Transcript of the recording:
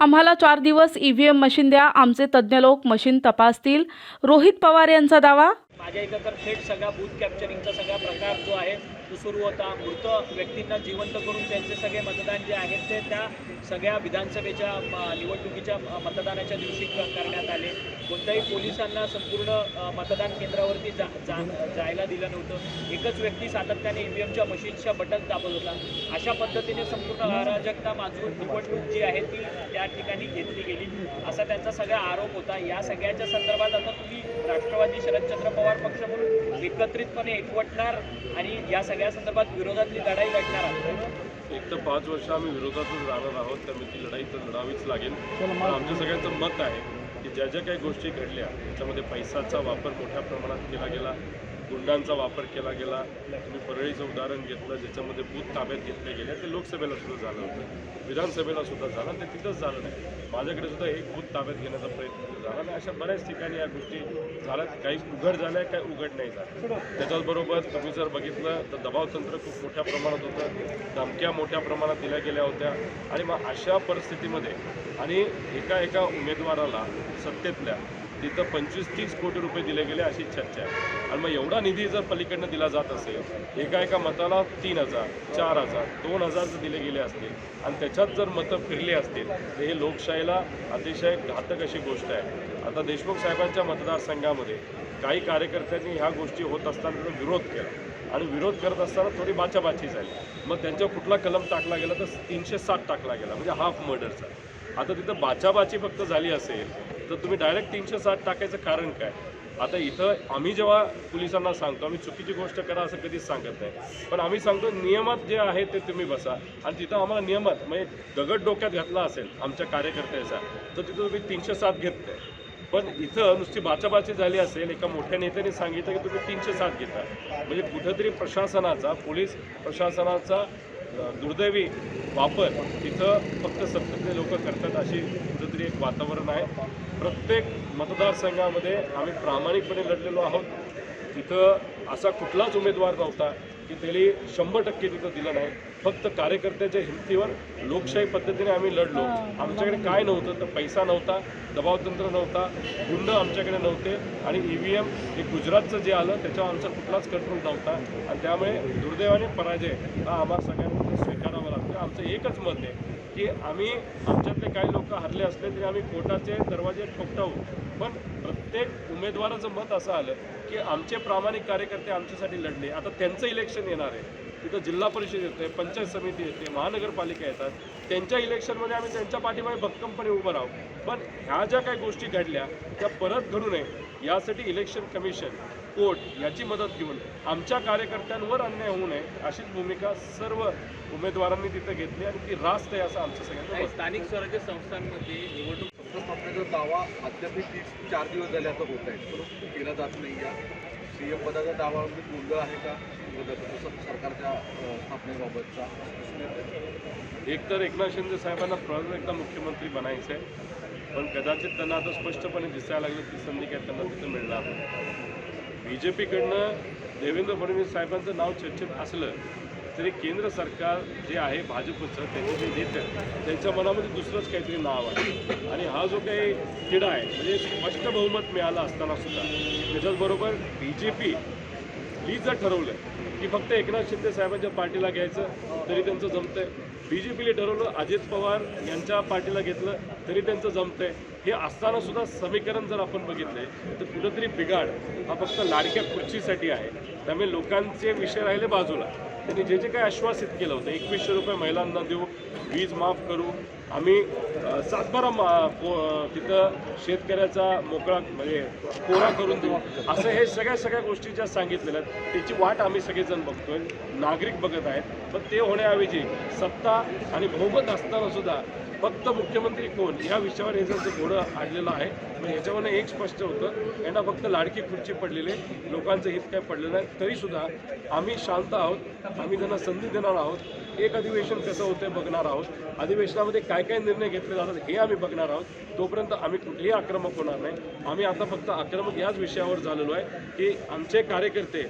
आम्हाला चार दिवस ईव्हीएम मशीन द्या आमचे तज्ज्ञ लोक मशीन तपासतील. रोहित पवार यांचा दावा? माझ्या इथं तर थेट सगळा बूथ कॅप्चरिंगचा सगळा प्रकार जो आहे सुरू होता मृत व्यक्तींना जिवंत करून त्यांचे सगळे मतदान जे आहेत ते त्या सगळ्या विधानसभेच्या निवडणुकीच्या मतदानाच्या दिवशी करण्यात आले. कोणत्याही पोलिसांना संपूर्ण मतदान केंद्रावरती जा जा जायला दिलं नव्हतं. एकच व्यक्ती सातत्याने ई व्ही एमच्या मशीनच्या बटन दाबत होता. अशा पद्धतीने संपूर्ण अराजकता माजून निवडणूक जी आहे ती त्या ठिकाणी घेतली गेली. असा त्यांचा सगळा आरोप होता. या सगळ्याच्या संदर्भात आता तुम्ही राष्ट्रवादी शरदचंद्र पवार पक्ष म्हणून एकत्रितपणे एकवटणार आणि या सगळ्या संदर्भात विरोधातली लढाई लढणार आहात. एक तर पाच वर्ष आम्ही विरोधातच राहणार आहोत त्यामुळे ती लढाई तर लढावीच लागेल. पण आमच्या सगळ्यांचं मत आहे की ज्या ज्या काही गोष्टी घडल्या त्याच्यामध्ये पैशाचा वापर मोठ्या प्रमाणात केला गेला गुंडांचा वापर केला गेला. तुम्ही परळीचं उदाहरण घेतलं ज्याच्यामध्ये बूथ ताब्यात घेतले गेले ते लोकसभेला सुद्धा झालं होतं. विधानसभेला सुद्धा झालं ते तिथंच झालं नाही. माझ्याकडे सुद्धा एक बूथ ताब्यात घेण्याचा प्रयत्न झाला अशा बऱ्याच ठिकाणी या गोष्टी झाल्यात. काही उघड झाल्या काही उघड नाही झाल्या त्याच्याचबरोबर तुम्ही जर बघितलं तर दबाव तंत्र खूप मोठ्या प्रमाणात होतं. धमक्या मोठ्या प्रमाणात दिल्या गेल्या होत्या. आणि मग अशा परिस्थितीमध्ये आणि एका एका उमेदवाराला सत्तेतल्या तिथं पंचवीस तीस कोटी रुपये दिले गेले अशी चर्चा आहे. आणि मग एवढा निधी जर पलीकडनं दिला जात असेल एका एका मताला तीन हजार चार हजार दोन हजार जर दिले गेले असतील आणि त्याच्यात जर मतं फिरली असतील तर हे लोकशाहीला अतिशय घातक अशी गोष्ट आहे. आता देशमुख साहेबांच्या मतदारसंघामध्ये काही कार्यकर्त्यांनी ह्या गोष्टी होत असताना त्याचा विरोध केला. आणि विरोध करत असताना थोडी बाचाबाची झाली. मग त्यांच्यावर कुठला कलम टाकला गेला तर तीनशे सात टाकला गेला म्हणजे हाफ मर्डरचा आता तिथं बाचाबाची फक्त झाली असेल तर तुम्ही डायरेक्ट तीनशे साठ टाकायचं कारण काय? आता इथं आम्ही जेव्हा पोलिसांना सांगतो आम्ही चुकीची गोष्ट करा असं कधीच सांगत नाही. पण आम्ही सांगतो नियमात जे आहे ते तुम्ही बसा. आणि तिथं आम्हाला नियमात म्हणजे दगड डोक्यात घातला असेल आमच्या कार्यकर्त्याचा तर तिथं तुम्ही तीनशे सात घेत नाही. पण इथं नुसती बाचाबाची झाली असेल एका मोठ्या नेत्याने सांगितलं की तुम्ही तीनशे सात घेता. म्हणजे कुठंतरी प्रशासनाचा पोलीस प्रशासनाचा दुर्दैवी वापर तिथं फक्त सत्तेतले लोक करतात अशी कुठंतरी एक वातावरण आहे. प्रत्येक मतदारसंघामध्ये आम्ही प्रामाणिकपणे लढलेलो आहोत. तिथं असा कुठलाच उमेदवार नव्हता की त्यांनी शंभर टक्के तिथं दिलं नाही. फक्त कार्यकर्त्याच्या हिमतीवर लोकशाही पद्धतीने आम्ही लढलो. आमच्याकडे काय नव्हतं तर पैसा नव्हता दबावतंत्र नव्हता गुंड आमच्याकडे नव्हते आणि ई व्ही एम हे गुजरातचं जे आलं त्याच्यावर आमचा कुठलाच कंट्रोल नव्हता. आणि त्यामुळे दुर्दैवाने पराजय हा आम्हा सगळ्यांना आमचं एकच मत आहे की आम्ही आमच्यातले काही लोक हरले असले तरी आम्ही कोर्टाचे दरवाजे ठोकटावू पण प्रत्येक उमेदवाराचं मत असं आलं की आमचे प्रामाणिक कार्यकर्ते आमच्यासाठी लढले. आता त्यांचं इलेक्शन येणार आहे. तिथं जिल्हा परिषद येते पंचायत समिती येते महानगरपालिका येतात. त्यांच्या इलेक्शनमध्ये आम्ही त्यांच्या पाठीमागे भक्कमपणे उभं राहू. पण ह्या ज्या काही गोष्टी घडल्या त्या परत घडू नये. यासाठी इलेक्शन कमिशन कोर्ट याची मदत घेऊन आमच्या कार्यकर्त्यांवर अन्याय होऊ नये अशीच भूमिका सर्व उमेदवारांनी तिथं घेतली आणि ती रास्त आहे असं आमचं आहे. स्थानिक स्वराज्य संस्थांमध्ये निवडणूक स्थापनेचा दावा अद्याप तीस चार दिवस झाले असं होत आहे परंतु केला जात नाही या. सी एम पदाचा दावा म्हणजे गोंधळ आहे. का सरकारच्या स्थापनेबाबतचा एक तर एकनाथ शिंदे साहेबांना परत एकदा मुख्यमंत्री बनायचं आहे पण कदाचित त्यांना आता स्पष्टपणे दिसायला लागलं ती संधी काय त्यांना तिथं मिळणार नाही. बी जे पीकडनं देवेंद्र फडणवीस साहेबांचं नाव चर्चेत असलं तरी केंद्र सरकार जे आहे भाजपचं त्याचे जे नेते त्यांच्या मनामध्ये दुसरंच काहीतरी नाव आहे. आणि हा जो काही तिढा आहे म्हणजे स्पष्ट बहुमत मिळालं असताना सुद्धा त्याच्याचबरोबर बी जे पी ही जर ठरवलं की फक्त एकनाथ शिंदे साहेबांच्या पार्टीला घ्यायचं तरी त्यांचं जमतंय. बी जे पीने ठरवलं अजित पवार यांच्या पार्टीला घेतलं तरी त्यांचं जमतंय. हे असताना सुद्धा समीकरण जर आपण बघितले तर कुठंतरी बिघाड हा फक्त लाडक्या खुर्चीसाठी आहे. त्यामुळे लोकांचे विषय राहिले बाजूला. त्यांनी जे जे काही आश्वासित केलं होतं एकवीसशे रुपये महिलांना देऊ वीज माफ करू आम्ही सातबारा मा पो तिथं शेतकऱ्याचा मोकळा म्हणजे कोरा करून देऊ असं हे सगळ्या सगळ्या गोष्टी ज्या सांगितलेल्या आहेत त्याची वाट आम्ही सगळेजण बघतोय नागरिक बघत आहेत पण ते होण्याऐवजी सत्ता आणि बहुमत असताना सुद्धा फक्त मुख्यमंत्री कोण? या विषयावर हे जर घोडं आणलेलं आहे मग याच्यावरनं एक स्पष्ट होतं यांना फक्त लाडकी खुर्ची पडलेली लोकांचं हित काय पडलेलं आहे तरीसुद्धा आम्ही शांत आहोत आम्ही त्यांना संधी देणार आहोत. एक अधिवेशन कसं होतं बघणार आहोत. अधिवेशनामध्ये काय काय निर्णय घेतले जातात हे आम्ही बघणार आहोत. तोपर्यंत आम्ही कुठेही आक्रमक होणार नाही. आम्ही आता फक्त आक्रमक याच विषयावर झालेलो आहे की आमचे कार्यकर्ते